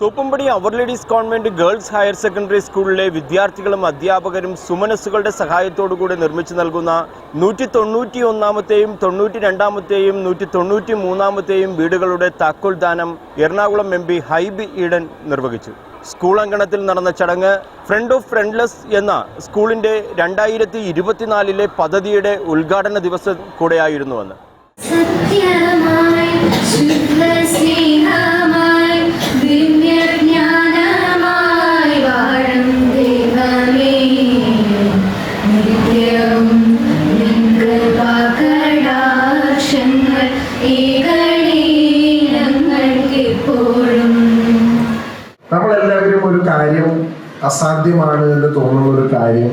തോപ്പുംപടി അവർ ladies convent girls higher secondary സ്കൂളിലെ വിദ്യാർത്ഥികളും അധ്യാപകരും സുമനസ്സുകളുടെ സഹായത്തോടുകൂടി നിർമ്മിച്ചു നൽകുന്ന നൂറ്റി തൊണ്ണൂറ്റി ഒന്നാമത്തെയും തൊണ്ണൂറ്റി രണ്ടാമത്തെയും നൂറ്റി തൊണ്ണൂറ്റി മൂന്നാമത്തെയും വീടുകളുടെ താക്കോൽദാനം എറണാകുളം എം പി ഹൈബി ഈഡൻ നിർവഹിച്ചു. സ്കൂൾ അങ്കണത്തിൽ നടന്ന ചടങ്ങ് ഫ്രണ്ട് ഓഫ് ഫ്രണ്ട്ലെസ് എന്ന സ്കൂളിന്റെ രണ്ടായിരത്തി ഇരുപത്തിനാലിലെ പദ്ധതിയുടെ ഉദ്ഘാടന ദിവസം കൂടെയായിരുന്നുവെന്ന് സത്യമായി കാര്യം അസാധ്യമാണ് എന്ന് തോന്നുന്ന ഒരു കാര്യം.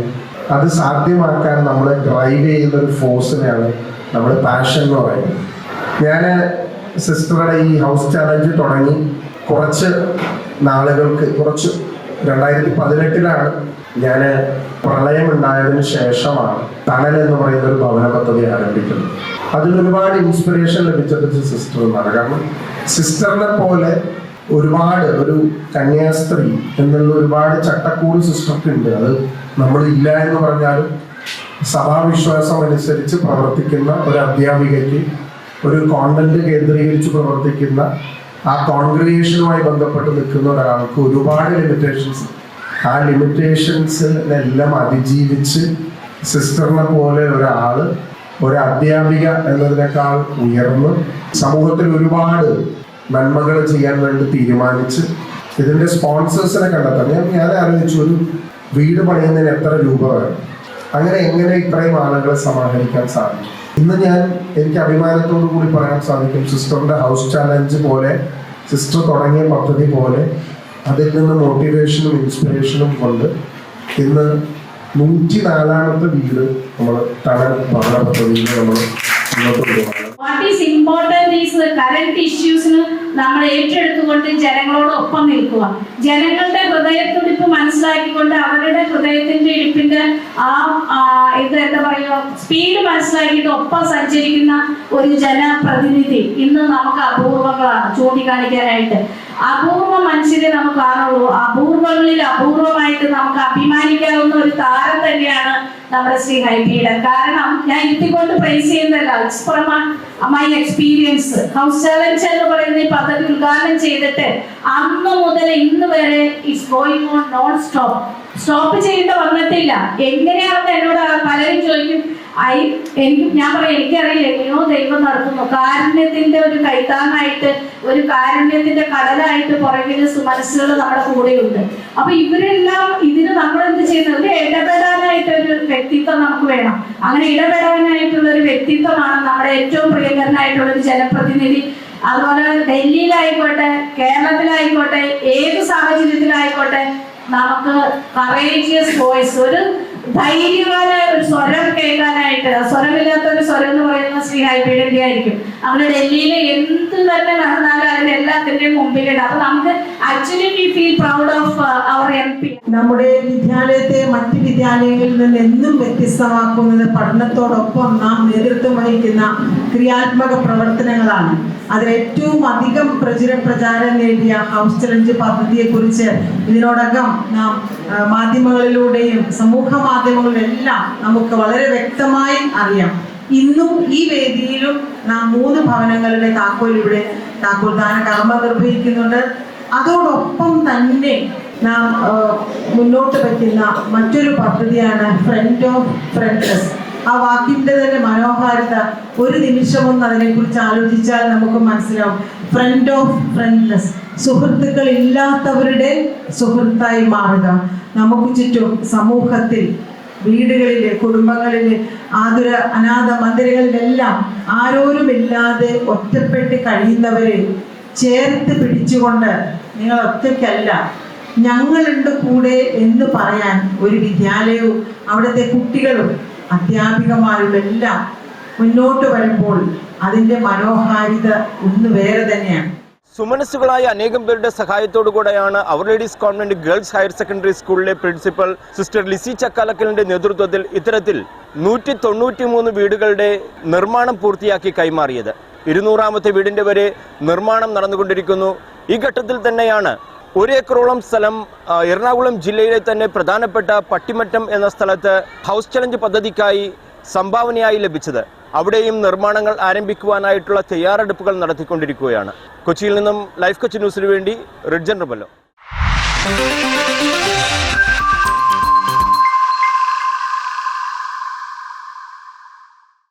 അത് സാധ്യമാക്കാൻ നമ്മളെ ഡ്രൈവ് ചെയ്യുന്ന ഒരു ഫോഴ്സിനെയാണ് നമ്മൾ പാഷൻ എന്ന് പറയുന്നത്. ഞാൻ സിസ്റ്ററുടെ ഈ ഹൗസ് ചാലഞ്ച് തുടങ്ങി കുറച്ച് നാളുകൾക്ക് കുറച്ച് രണ്ടായിരത്തി പതിനെട്ടിലാണ് ഞാൻ പ്രളയമുണ്ടായതിനു ശേഷമാണ് തണൽ എന്ന് പറയുന്ന ഒരു ഭവന പദ്ധതി ആരംഭിക്കുന്നത്. അതിൽ ഒരുപാട് ഇൻസ്പിറേഷൻ ലഭിച്ചത് സിസ്റ്റർ എന്നാണ്. കാരണം സിസ്റ്ററിനെ പോലെ ഒരുപാട് ഒരു കന്യാസ്ത്രീ എന്നുള്ള ഒരുപാട് ചട്ടക്കൂട് സിസ്റ്റർക്ക് ഉണ്ട് അത് നമ്മൾ ഇല്ല എന്ന് പറഞ്ഞാലും സഭാവിശ്വാസം അനുസരിച്ച് പ്രവർത്തിക്കുന്ന ഒരു അധ്യാപികയ്ക്ക് ഒരു കോൺവെന്റ് കേന്ദ്രീകരിച്ച് പ്രവർത്തിക്കുന്ന ആ കോൺഗ്രിഗേഷനുമായി ബന്ധപ്പെട്ട് നിൽക്കുന്ന ഒരാൾക്ക് ഒരുപാട് ലിമിറ്റേഷൻസ് ആ ലിമിറ്റേഷൻസിനെല്ലാം അതിജീവിച്ച് സിസ്റ്ററിനെ പോലെ ഒരാൾ ഒരു അധ്യാപിക എന്നതിനേക്കാൾ ഉയർന്ന് സമൂഹത്തിൽ ഒരുപാട് നന്മകൾ ചെയ്യാൻ വേണ്ടി തീരുമാനിച്ച് ഇതിന്റെ സ്പോൺസേഴ്സിനെ കണ്ടെത്താം ഞാൻ ഞാൻ ആലോചിച്ചു ഒരു വീട് പണിയുന്നതിന് എത്ര രൂപ വേണം? അങ്ങനെ എങ്ങനെ ഇത്രയും ആളുകളെ സമാഹരിക്കാൻ സാധിക്കും? ഇന്ന് ഞാൻ എനിക്ക് അഭിമാനത്തോടു കൂടി പറയാൻ സാധിക്കും സിസ്റ്ററിന്റെ ഹൗസ് ചാലഞ്ച് പോലെ സിസ്റ്റർ തുടങ്ങിയ പദ്ധതി പോലെ അതിൽ നിന്ന് മോട്ടിവേഷനും ഇൻസ്പിറേഷനും കൊണ്ട് ഇന്ന് നൂറ്റി നാലാമത്തെ വീട് നമ്മൾ തണൽ പഠന പദ്ധതിയിൽ നമ്മൾ മുന്നോട്ട് കൊണ്ടുപോകണം what is important is current ഇഷ്യൂസിന് നമ്മൾ ഏറ്റെടുത്തുകൊണ്ട് ജനങ്ങളോടൊപ്പം നിൽക്കുക. ജനങ്ങളുടെ ഹൃദയത്തുടിപ്പ് മനസ്സിലാക്കിക്കൊണ്ട് അവരുടെ ഹൃദയത്തിന്റെ ഇടിപ്പിന്റെ ആ, ഇത് എന്താ പറയുക സ്പീഡ് മനസ്സിലാക്കിയിട്ട് ഒപ്പം സഞ്ചരിക്കുന്ന ഒരു ജനപ്രതിനിധി ഇന്ന് നമുക്ക് അപൂർവങ്ങളാണ് ചൂണ്ടിക്കാണിക്കാനായിട്ട്. അപൂർവ മനുഷ്യരെ നമുക്ക് കാണുള്ളൂ. അപൂർവങ്ങളിൽ അപൂർവമായിട്ട് നമുക്ക് അഭിമാനിക്കാവുന്ന ഒരു താരം തന്നെയാണ് നമ്മുടെ ശ്രീ ഹൈബിയുടെ കാരണം ഞാൻ ഇരുത്തിക്കൊണ്ട് പ്രൈസ് ചെയ്യുന്നതല്ല. മൈ എക്സ്പീരിയൻസ് ഹൗസ് ചലഞ്ച് എന്ന് പറയുന്ന ഈ പദ്ധതി ഉദ്ഘാടനം ചെയ്തിട്ട് അന്ന് മുതൽ ഇന്ന് വരെ it's going on non stop stop ചെയ്യേണ്ട വന്നിട്ടില്ല എങ്ങനെയാണെന്ന് എന്നോട് പലരും ചോദിക്കും ഐ എനിക്ക് ഞാൻ പറയാം എനിക്കറിയില്ല എങ്ങനെയോ ദൈവം നടത്തുന്നു. കാരുണ്യത്തിന്റെ ഒരു കൈത്താങ്ങായിട്ട് ഒരു കാരുണ്യത്തിന്റെ കടലായിട്ട് പുറകിൽ മനസ്സുകൾ നമ്മുടെ കൂടെയുണ്ട്. അപ്പൊ ഇവരെല്ലാം ഇതിന് നമ്മൾ എന്ത് ചെയ്യുന്നത് ഇടപെടാനായിട്ട് ഒരു വ്യക്തിത്വം നമുക്ക് വേണം. അങ്ങനെ ഇടപെടാനായിട്ടുള്ള ഒരു വ്യക്തിത്വമാണ് നമ്മുടെ ഏറ്റവും പ്രിയങ്കരനായിട്ടുള്ള ഒരു ജനപ്രതിനിധി. അതുപോലെ ഡൽഹിയിലായിക്കോട്ടെ കേരളത്തിലായിക്കോട്ടെ ഏത് സാഹചര്യത്തിലായിക്കോട്ടെ നമുക്ക് കറേജിയസ് വോയിസ് ഒരു ധൈര്യവാനായ ഒരു സ്വരം കേൾക്കാനായിട്ട് സ്വരമില്ലാത്ത ഒരു സ്വരം എന്ന് പറയുന്ന ശ്രീ ഹൈബീഡിന്റെ ആയിരിക്കും. നമ്മുടെ ഡൽഹിയിൽ എന്ത് തന്നെ നടന്നാലും അതിന്റെ എല്ലാത്തിന്റെയും മുമ്പിലുണ്ട്. അപ്പൊ നമുക്ക് actually we feel proud of our M P നമ്മുടെ വിദ്യാലയത്തെ മറ്റ് വിദ്യാലയങ്ങളിൽ നിന്ന് എന്നും വ്യത്യസ്തമാക്കുന്നത് പഠനത്തോടൊപ്പം നാം നേതൃത്വം വഹിക്കുന്ന ക്രിയാത്മക പ്രവർത്തനങ്ങളാണ്. അതിൽ ഏറ്റവും അധികം പ്രചുര പ്രചാരം നേടിയ ഹൗസ് ചലഞ്ച് പദ്ധതിയെക്കുറിച്ച് ഇതിനോടകം നാം മാധ്യമങ്ങളിലൂടെയും സമൂഹ മാധ്യമങ്ങളിലെല്ലാം നമുക്ക് വളരെ വ്യക്തമായി അറിയാം. ഇന്നും ഈ വേദിയിലും നാം മൂന്ന് ഭവനങ്ങളുടെ താക്കോൽ ഇവിടെ താക്കോൽ ദാന കർമ്മ നിർവഹിക്കുന്നുണ്ട്. അതോടൊപ്പം തന്നെ നാം മുന്നോട്ട് വയ്ക്കുന്ന മറ്റൊരു പദ്ധതിയാണ് ഫ്രണ്ട് ഓഫ് ഫ്രണ്ട്സ് ആ വാക്കിന്റെ തന്നെ മനോഹാരിത ഒരു നിമിഷമൊന്ന് അതിനെക്കുറിച്ച് ആലോചിച്ചാൽ നമുക്ക് മനസ്സിലാവും. ഫ്രണ്ട് ഓഫ് ഫ്രണ്ട്ലെസ് സുഹൃത്തുക്കൾ ഇല്ലാത്തവരുടെ സുഹൃത്തായി മാറുക. നമുക്ക് ചുറ്റും സമൂഹത്തിൽ വീടുകളിൽ കുടുംബങ്ങളിൽ ആതുര അനാഥ മന്ദിരങ്ങളിലെല്ലാം ആരോരുമില്ലാതെ ഒറ്റപ്പെട്ട് കഴിയുന്നവരെ ചേർത്ത് പിടിച്ചുകൊണ്ട് നിങ്ങൾ ഒറ്റയ്ക്കല്ല ഞങ്ങളുണ്ട് കൂടെ എന്ന് പറയാൻ ഒരു വിദ്യാലയവും അവിടുത്തെ കുട്ടികളും അധ്യാപികമാരും എല്ലാം മുന്നോട്ട് വരുമ്പോൾ അതിന്റെ മനോഹാരിത ഒന്ന് വേറെ തന്നെയാണ്. സുമനസ്സുകളായ അനേകം പേരുടെ സഹായത്തോടു കൂടെയാണ് അവർ ladies convent girls higher secondary സ്കൂളിലെ പ്രിൻസിപ്പൽ സിസ്റ്റർ ലിസി ചക്കാലക്കലിന്റെ നേതൃത്വത്തിൽ ഇത്തരത്തിൽ നൂറ്റി വീടുകളുടെ നിർമ്മാണം പൂർത്തിയാക്കി കൈമാറിയത്. ഇരുന്നൂറാമത്തെ വീടിന്റെ വരെ നിർമ്മാണം നടന്നുകൊണ്ടിരിക്കുന്നു. ഈ ഘട്ടത്തിൽ തന്നെയാണ് ഒരു ഏക്കറോളം സ്ഥലം എറണാകുളം ജില്ലയിലെ തന്നെ പ്രധാനപ്പെട്ട പട്ടിമറ്റം എന്ന സ്ഥലത്ത് ഹൗസ് ചലഞ്ച് പദ്ധതിക്കായി സംഭാവനയായി ലഭിച്ചത്. അവിടെയും നിർമ്മാണങ്ങൾ ആരംഭിക്കുവാനായിട്ടുള്ള തയ്യാറെടുപ്പുകൾ നടത്തിക്കൊണ്ടിരിക്കുകയാണ്. കൊച്ചിയിൽ നിന്നും ലൈഫ് കൊച്ചി ന്യൂസിനു വേണ്ടി റിഡ്ജൻ റബല്ലോ.